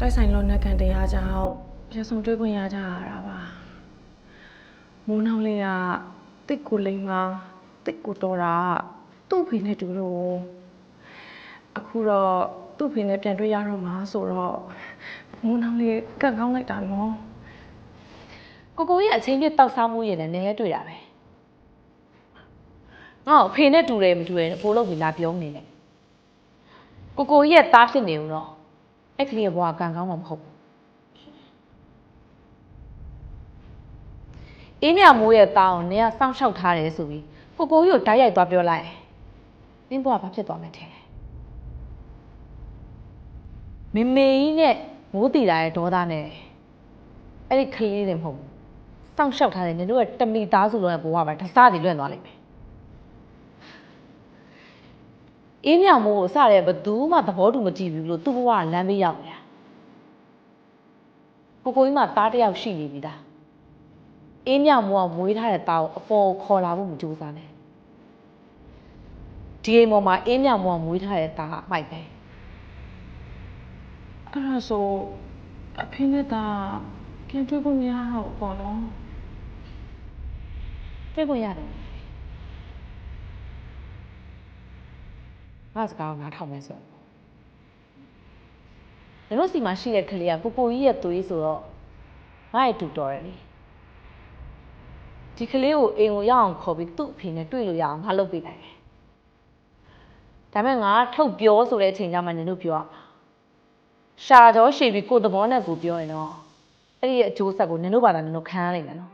တိုက်ဆိုင်လုံးနဲ့ကန်တရားကြောင့်ပြန်ဆုံတွေ့ခွင့်ရကြရတာပါမိုးနှောင်းလေးကတစ်ကိုလိမ့်မှာတစ်ကိုတော်တာသူ့ဖေနဲ့တူလို့အခုတော့သူ့ဖေနဲ့ပြန်တွေ့ရတော့မှာဆိုတော့မိုးနှောင်းလေးကတ်ကောင်းလိုက်တာနော်ကိုကိုကြီးကအချင်းပြတောက်စားမှုရင်လည်းနည်းလဲတွေ့တာပဲငါ့ကိုအဖေနဲ့တူတယ်မတူတယ်ဘိုးလုံးပြီးလာပြောနေတယ်ကိုကိုကြီးရဲ့သားဖြစ်နေဦးတော့ အဲ့ကလေးရဲ့ဘဝကံကောင်းမှာမဟုတ်ဘူးအင်းမြမိုးရဲ့သားကိုနင်ကစောင့်ရှောက်ထားတယ်ဆိုပြီးကိုကိုကြီးကိုဓာတ်ရိုက်သွားပြောလိုက်နင်းဘဝဘာဖြစ်သွားမလဲထင်တယ်မေမေကြီးနဲ့မိုးတီတာရဲ့ဒေါသနဲ့အဲ့ဒီခလေးတွေမဟုတ်ဘူးစောင့်ရှောက်ထားတယ်နင်တို့ရဲ့တမိသားစုလုံးရဲ့ဘဝပဲတစားစီလွင့်သွားလိမ့်မယ် အင်းမြောင်မိုးကိုစတဲ့ဘသူမှသဘောတူမကြည့်ဘူးလို့သူ့ဘဝကလမ်းဘေးရောက်နေတာကိုကိုကြီးမှသားတစ်ယောက်ရှိနေပြီသားအင်းမြောင်မိုးကမွေးထားတဲ့သားကိုအပေါ်ကိုခေါ်လာဖို့မကြိုးစားနဲ့ဒီအိမ်ပေါ်မှာအင်းမြောင်မိုးကမွေးထားတဲ့သားကအမိုက်ပဲအဲ့ဒါဆိုအဖေနဲ့တာပြန်တွေ့ခွင့်မရတော့ဘူးပေါ့နော်တွေ့ခွင့်ရတယ် ငါစကားကိုနားထောင်မယ်ဆိုတော့တို့စီမှာရှိတဲ့ကလေးကကိုကိုကြီးရဲ့သွေးဆိုတော့ငါ့ရဲ့တူတော်တယ်လေဒီကလေးကိုအိမ်ကိုရအောင်ခေါ်ပြီးသူ့အဖေနဲ့တွေ့လို့ရအောင်ငါလုပ်ပေးနိုင်တယ်ဒါပေမဲ့ငါထုတ်ပြောဆိုတဲ့အချိန်ကျမှနင်တို့ပြောရမှာရှာတော့ရှည်ပြီးကိုယ်သဘောနဲ့ကိုပြောရင်တော့အဲ့ဒီရဲ့အကျိုးဆက်ကိုနင်တို့ဘာသာနင်တို့ခံရနိုင်မယ်နော်